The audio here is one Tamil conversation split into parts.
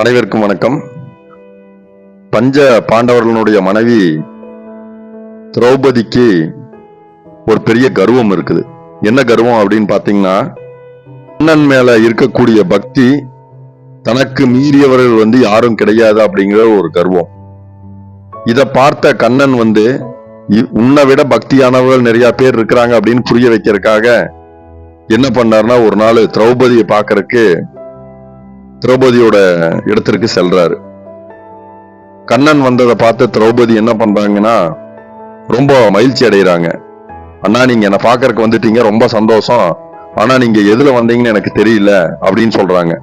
அனைவருக்கும் வணக்கம். பஞ்ச பாண்டவர்களுடைய மனைவி திரௌபதிக்கு ஒரு பெரிய கர்வம் இருக்குது. என்ன கர்வம் அப்படின்னு பாத்தீங்கன்னா அண்ணன் மேல இருக்கக்கூடிய பக்தி தனக்கு மீறியவர்கள் வந்து யாரும் கிடையாது அப்படிங்கிற ஒரு கர்வம். இதை பார்த்த கண்ணன் வந்து உன்னை விட பக்தியானவர்கள் நிறைய பேர் இருக்கிறாங்க அப்படின்னு புரிய வைக்கிறதுக்காக என்ன பண்ணாருன்னா ஒரு நாள் திரௌபதியை பார்க்கறதுக்கு திரௌபதியோட இடத்திற்கு செல்றாரு. கண்ணன் வந்ததை பார்த்து திரௌபதி என்ன பண்றாங்கன்னா ரொம்ப மகிழ்ச்சி அடைகிறாங்க. அண்ணா நீங்க என்னை பார்க்கறக்கு வந்துட்டீங்க ரொம்ப சந்தோஷம். ஆனா நீங்க எதுல வந்தீங்கன்னு எனக்கு தெரியல அப்படின்னு சொல்றாங்க.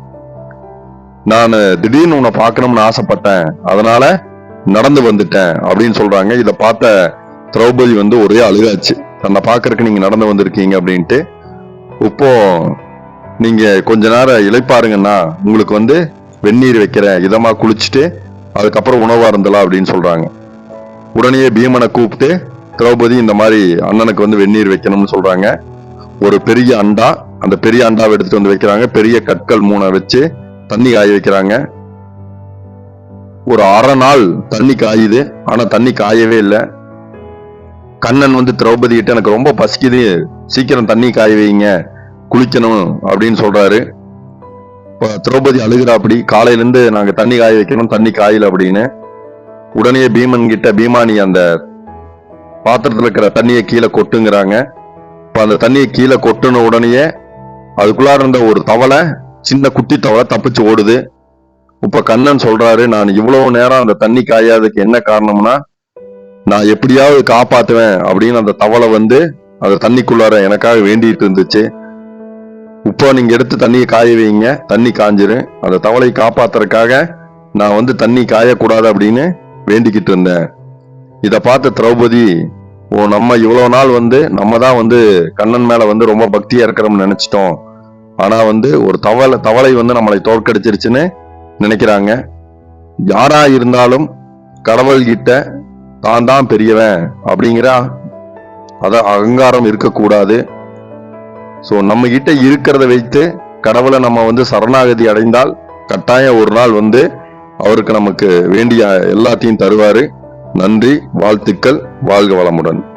நான் திடீர்னு உன்னை பார்க்கணும்னு ஆசைப்பட்டேன். அதனால நடந்து வந்துட்டேன் அப்படின்னு சொல்றாங்க. இதை பார்த்த திரௌபதி வந்து ஒரே அழுகாச்சு. தன்னை பார்க்கறதுக்கு நீங்க நடந்து வந்திருக்கீங்க அப்படின்ட்டு. இப்போ நீங்க கொஞ்ச நேரம் இழைப்பாருங்கன்னா உங்களுக்கு வந்து வெந்நீர் வைக்கிறேன் இதமா குளிச்சுட்டு அதுக்கப்புறம் உணவா இருந்தலாம் அப்படின்னு சொல்றாங்க. உடனே பீமனை கூப்பிட்டு திரௌபதி இந்த மாதிரி அண்ணனுக்கு வந்து வெந்நீர் வைக்கணும்னு சொல்றாங்க. ஒரு பெரிய அண்டா அந்த பெரிய அண்டாவை எடுத்துட்டு வந்து வைக்கிறாங்க. பெரிய கற்கள் மூணை வச்சு தண்ணி காய வைக்கிறாங்க. ஒரு அரை நாள் தண்ணி காயுது ஆனா தண்ணி காயவே இல்லை. கண்ணன் வந்து திரௌபதி கிட்ட எனக்கு ரொம்ப பசிக்குது சீக்கிரம் தண்ணி காய வைங்க. குளிக்கணும் அப்படின்னு சொல்றாரு. இப்போ திரௌபதி அழுகிறா அப்படி நாங்கள் நாங்க தண்ணி காய வைக்கணும் தண்ணி காயல அப்படின்னு. உடனே பீமன் கிட்ட பீமானி அந்த பாத்திரத்துல இருக்கிற தண்ணியை கீழே கொட்டுங்கிறாங்க. இப்போ அந்த தண்ணியை கீழே கொட்டுன உடனேயே அதுக்குள்ளார இருந்த ஒரு தவளை சின்ன குட்டி தவளை தப்பிச்சு ஓடுது. இப்ப கண்ணன் சொல்றாரு நான் இவ்வளவு நேரம் அந்த தண்ணி காயாததுக்கு என்ன காரணம்னா நான் எப்படியாவது காப்பாத்துவேன் அப்படின்னு அந்த தவளை வந்து அந்த தண்ணிக்குள்ளார எனக்காக வேண்டிட்டு இருந்துச்சு. இப்போ நீங்க எடுத்து தண்ணியை காய வைங்க. தண்ணி காஞ்சிரும். அந்த தவளை காப்பாத்துறதுக்காக நான் வந்து தண்ணி காயக்கூடாது அப்படின்னு வேண்டிக்கிட்டு இருந்தேன். இதை பார்த்த திரௌபதி ஓ நம்ம இவ்வளோ நாள் வந்து நம்ம தான் வந்து கண்ணன் மேலே வந்து ரொம்ப பக்தியாக இருக்கிறோம்னு நினச்சிட்டோம். ஆனால் வந்து ஒரு தவளை தவளை வந்து நம்மளை தோற்கடிச்சிருச்சுன்னு நினைக்கிறாங்க. யாரா இருந்தாலும் கடவுள்கிட்ட தான் தான் பெரியவன் அப்படிங்கிற அத அகங்காரம் இருக்கக்கூடாது. ஸோ நம்ம கிட்ட இருக்கிறத வைத்து கடவுளை நம்ம வந்து சரணாகதி அடைந்தால் கட்டாயம் ஒரு நாள் வந்து அவருக்கு நமக்கு வேண்டிய எல்லாத்தையும் தருவாரு. நன்றி வாழ்த்துக்கள் வாழ்க வளமுடன்.